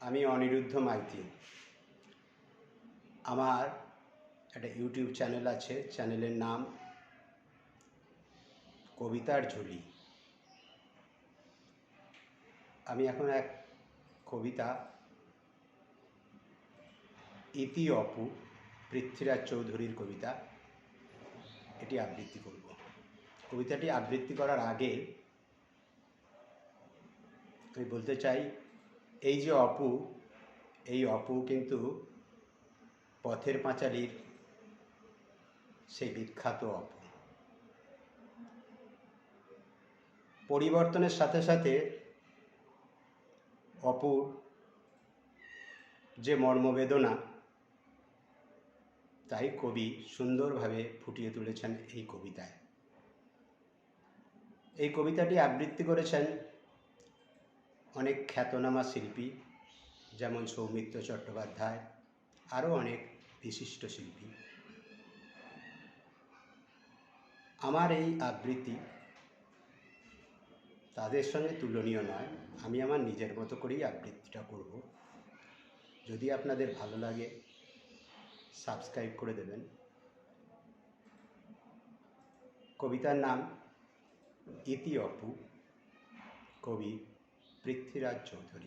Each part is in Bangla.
আমি অনিরুদ্ধ মাইতি। আমার একটা ইউটিউব চ্যানেল আছে, চ্যানেলের নাম কবিতার ঝুলি। আমি এখন এক কবিতা, ইতি অপু, পৃথ্বীরাজ চৌধুরীর কবিতা, এটি আবৃত্তি করব। কবিতাটি আবৃত্তি করার আগে আমি বলতে চাই এই যে অপু, এই অপু কিন্তু পথের পাঁচালীর সেই বিখ্যাত অপু। পরিবর্তনের সাথে সাথে অপুর যে মর্মবেদনা, তাই কবি সুন্দরভাবে ফুটিয়ে তুলেছেন এই কবিতায়। এই কবিতাটি আবৃত্তি করেছেন অনেক খ্যাতনামা শিল্পী, যেমন সৌমিত্র চট্টোপাধ্যায়, আরও অনেক বিশিষ্ট শিল্পী। আমার এই আবৃত্তি তাদের সঙ্গে তুলনীয় নয়, আমি আমার নিজের মতো করেই আবৃত্তিটা করব। যদি আপনাদের ভালো লাগে, সাবস্ক্রাইব করে দেবেন। কবিতার নাম ইতি অপু, কবি পৃথ্বীরাজ চৌধুরী।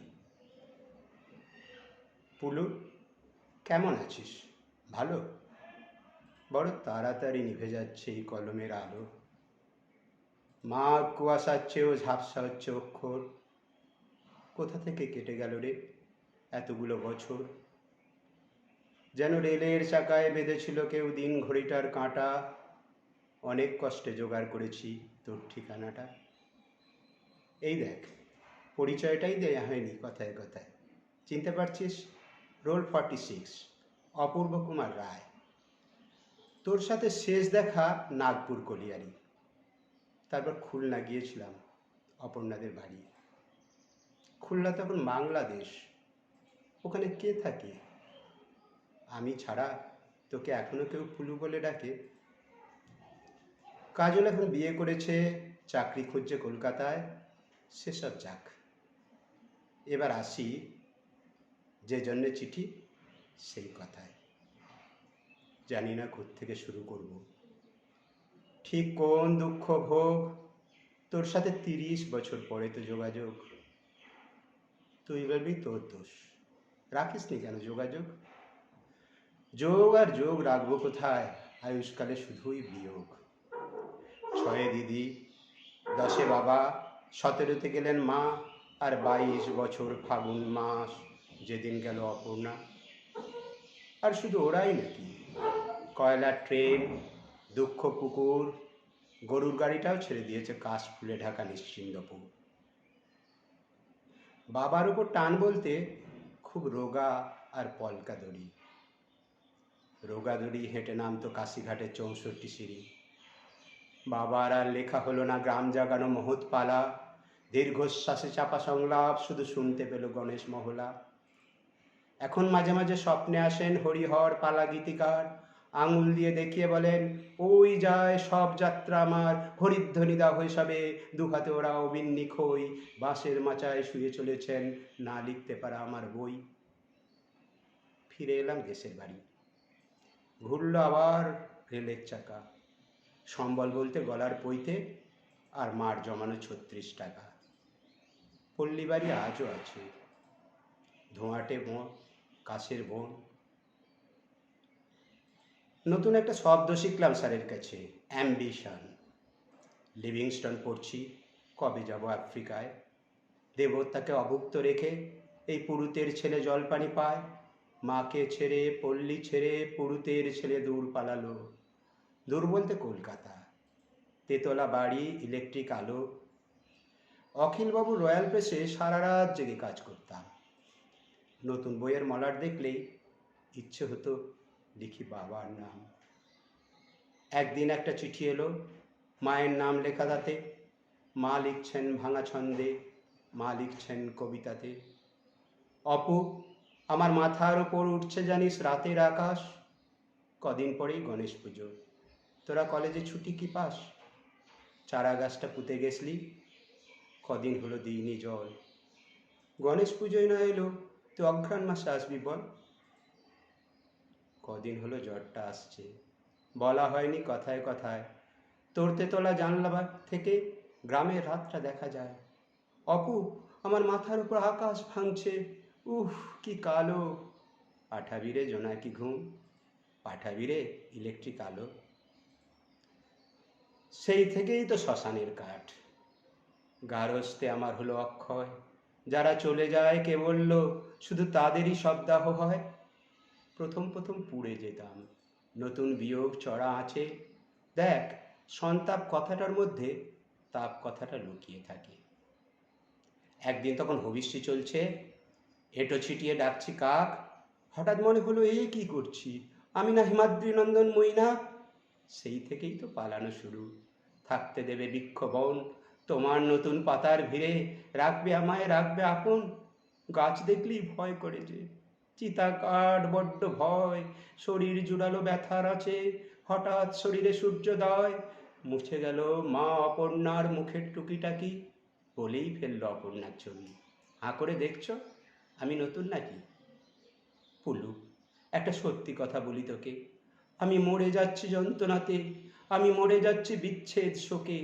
পুলু, কেমন আছিস? ভালো? বড় তাড়াতাড়ি নিভে যাচ্ছে এই কলমের আলো। মা, কুয়াশার চেয়েও ঝাপসা হচ্ছে অক্ষর। কোথা থেকে কেটে গেল রে এতগুলো বছর? যেন রেলের চাকায় বেঁধেছিল কেউ দিন ঘড়িটার কাঁটা। অনেক কষ্টে জোগাড় করেছি তোর ঠিকানাটা। এই দেখ পরিচয়টাই দেয়া হয়নি কথায় কথায়। চিনতে পারছিস? Roll forty six Apurba Kumar Roy. তোর সাথে শেষ দেখা নাগপুর কলিয়ারি তারপর খুলনা গিয়েছিলাম, অপর্ণাদের বাড়ি। খুলনা তখন বাংলাদেশ। ওখানে কে থাকে? আমি ছাড়া তোকে এখনও কেউ ফুলু বলে ডাকে। কাজল এখন বিয়ে করেছে, চাকরি খুঁজছে কলকাতায়। সেসব যাক। এবার আসি যে জন্য চিঠি সেই কথায়। জানি না থেকে শুরু করব। ঠিক কোন দুঃখ ভোগ? তোর সাথে তিরিশ বছর পরে তো যোগাযোগ। তুই বলবি তোর দোষ। রাখিস নি কেন যোগাযোগ? যোগ আর যোগ রাখব কোথায়? আয়ুষ্কালে শুধুই বিয়োগ। ছয়ে দিদি, দশে বাবা, সতেরোতে গেলেন মা আর বাইশ বছর ফাগুন মাস, যেদিন গেল অপূর্ণা। আর শুধু ওরাই নাকি? কয়লার ট্রেন, দুঃখ পুকুর, গরুর গাড়িটাও ছেড়ে দিয়েছে কাশ ফুলে ঢাকা নিশ্চিন্দপুর। বাবার উপর টান বলতে খুব রোগা আর পলকা দড়ি রোগা দড়ি হেঁটে নামতো কাশিঘাটে চৌষট্টি সিঁড়ি। বাবার আর লেখা হলো না গ্রাম জাগানো মহৎ পালা। দীর্ঘশ্বাসে চাপা সংলাপ, শুধু শুনতে পেল গণেশ মহলা। এখন মাঝে মাঝে স্বপ্নে আসেন হরিহর পালা গীতিকার। আঙুল দিয়ে দেখিয়ে বলেন, ওই যায় সব যাত্রা আমার, হরিধ্বনি দাও হিসাবে। দুহাতে ওরা অবিন্নি খই বাঁশের মাচায় শুয়ে চলেছেন, না লিখতে পারা আমার বই। ফিরে এলাম দেশের বাড়ি। ঘুরল আবার রেলের চাকা। সম্বল বলতে গলার পইতে আর মার জমানো ছত্রিশ টাকা। পল্লী বাড়ি আজও আছে। ধোঁয়াটে বন কাশের বন। নতুন একটা শব্দ শিখলাম স্যারের কাছে, অ্যাম্বিশন। লিভিংস্টন পড়ছি, কবে যাব আফ্রিকায়? দেবতাকে অভুক্ত রেখে এই পুরুতের ছেলে জলপানি পায়। মাকে ছেড়ে, পল্লী ছেড়ে, পুরুতের ছেলে দূর পালালো। দূর বলতে কলকাতা। তেতলা বাড়ি, ইলেকট্রিক আলো অখিলবাবু রয়্যাল প্রেসে সারা রাত জেগে কাজ করতাম। নতুন বইয়ের মলার দেখলেই ইচ্ছে হতো লিখি বাবার নাম। একদিন একটা চিঠি এলো, মায়ের নাম লেখা তাতে, মা লিখছেন ভাঙা ছন্দে, মা লিখছেন কবিতাতে। অপু, আমার মাথার ওপর উঠছে জানিস রাতের আকাশ, কদিন পরেই গণেশ পুজো, তোরা কলেজে ছুটি কি পাস? চারা গাছটা পুঁতে গেছলি কদিন হলো দিইনি জল। গণেশ পুজোয় না এলো তুই অঘ্রাণ মাসে আসবি বল। কদিন হলো জ্বরটা আসছে। বলা হয়নি কথায় কথায়। তোরতে তোলা জানলা থেকে গ্রামের রাতটা দেখা যায়। অপু, আমার মাথার উপর আকাশ ভাঙছে। উফ, কি কালো। পাঠাবিরে জোনাকি ঘুম। পাঠাবিরে ইলেকট্রিক আলো। সেই থেকেই তো শ্মশানের কাঠ। গারস্থে আমার হলো অক্ষয়। যারা চলে যায় কে বলল, শুধু তাদেরই শবদাহ হয়? প্রথম প্রথম পুড়ে যেতাম। নতুন বিয়োগ চড়া আছে। দেখ, সন্তাপ কথাটার মধ্যে তাপ কথাটা লুকিয়ে থাকে। একদিন তখন হবিষ্যি চলছে, এঁটো ছিটিয়ে ডাকছি কাক। হঠাৎ মনে হলো এই কি করছি? আমি না হিমাদ্রি নন্দন মইনা সেই থেকেই তো পালানো শুরু। থাকতে দেবে বৃক্ষবন তোমার নতুন পাতার ভিড়ে রাখবে আমায়, রাখবে আপন। গাছ দেখলেই ভয় করে যে, চিতা কাঠ, বড্ড ভয়। শরীর জুড়ালো ব্যথার আছে, হঠাৎ শরীরে সূর্যোদয় মুছে গেল মা অপর্ণার মুখের টুকিটাকি বলেই ফেলল অপর্ণার ছবি। হাঁ করে দেখছ, আমি নতুন নাকি? পুলু, একটা সত্যি কথা বলি তোকে। আমি মরে যাচ্ছি যন্ত্রণাতে, আমি মরে যাচ্ছি বিচ্ছেদ শোকে।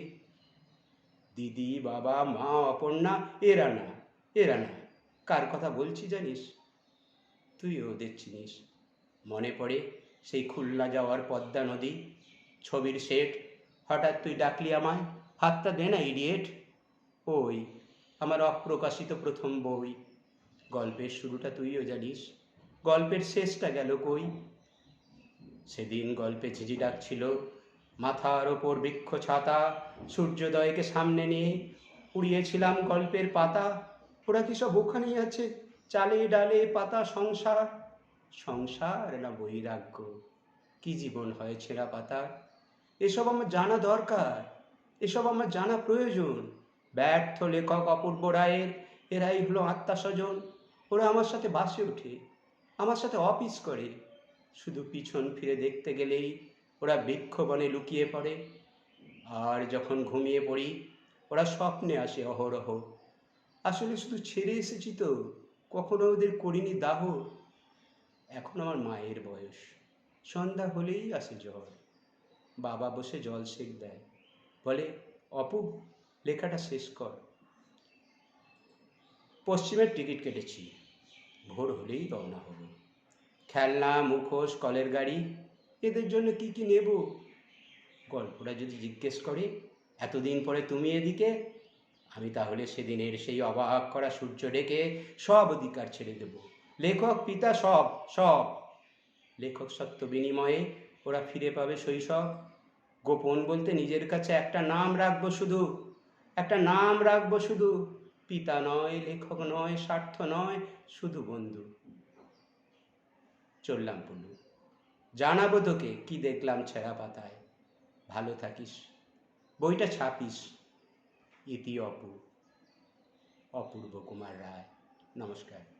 দিদি, বাবা, মা অপর্ণা এরা না এরা না। কার কথা বলছি জানিস? তুই ওদের চিনিস। মনে পড়ে সেই খুলনা যাওয়ার পদ্মা নদী, ছবির সেট হঠাৎ তুই ডাকলি আমায়, হাতটা দে না ইডিয়েট ওই, আমার অপ্রকাশিত প্রথম বই। গল্পের শুরুটা তুইও জানিস। গল্পের শেষটা গেল কই? সেদিন গল্পে ঝিঝি ডাকছিল মাথার ওপর বৃক্ষ ছাতা, সূর্যোদয়কে সামনে নিয়ে উড়িয়েছিলাম গল্পের পাতা। ওরা কি সব ওখানেই আছে? চালে ডালে পাতা সংসার। সংসার না বৈরাগ্য কি জীবন হয় ছেঁড়া পাতা? এসব আমার জানা দরকার, এসব আমার জানা প্রয়োজন। ব্যর্থ লেখক অপূর্ব রায়ের, এরাই হলো আত্মস্বজন। ওরা আমার সাথে বাসে ওঠে, আমার সাথে অফিস করে। শুধু পিছন ফিরে দেখতে গেলেই ওরা বৃক্ষবনে লুকিয়ে পড়ে। আর যখন ঘুমিয়ে পড়ি, ওরা স্বপ্নে আসে অহরহ। আসলে শুধু ছেড়ে এসেছি তো, কখনো ওদের করিনি দাহ। এখন আমার মায়ের বয়স, সন্ধ্যা হলেই আসে জ্বর। বাবা বসে জল সেক দেয়, বলে, অপু, লেখাটা শেষ কর। পশ্চিমের টিকিট কেটেছি, ভোর হলেই রওনা হব। খেলনা, মুখোশ, কলের গাড়ি এদের জন্য কি কি নেব? গল্পটা যদি জিজ্ঞেস করে, এতদিন পরে তুমি এদিকে? আমি তাহলে সেদিনের সেই অবাক করা সূর্য ডেকে সব অধিকার ছেড়ে দেব। লেখক পিতা সব সব। লেখক সত্য বিনিময়ে ওরা ফিরে পাবে শৈশব। গোপন বলতে নিজের কাছে একটা নাম রাখব শুধু, একটা নাম রাখব শুধু। পিতা নয়, লেখক নয়, স্বার্থ নয়, শুধু বন্ধু। চললাম পুলু জানাব তোকে, কি দেখলাম ছেঁড়া পাতায়। ভালো থাকিস, বইটা ছাপিস, ইতি অপু অপূর্ব কুমার রায়, নমস্কার।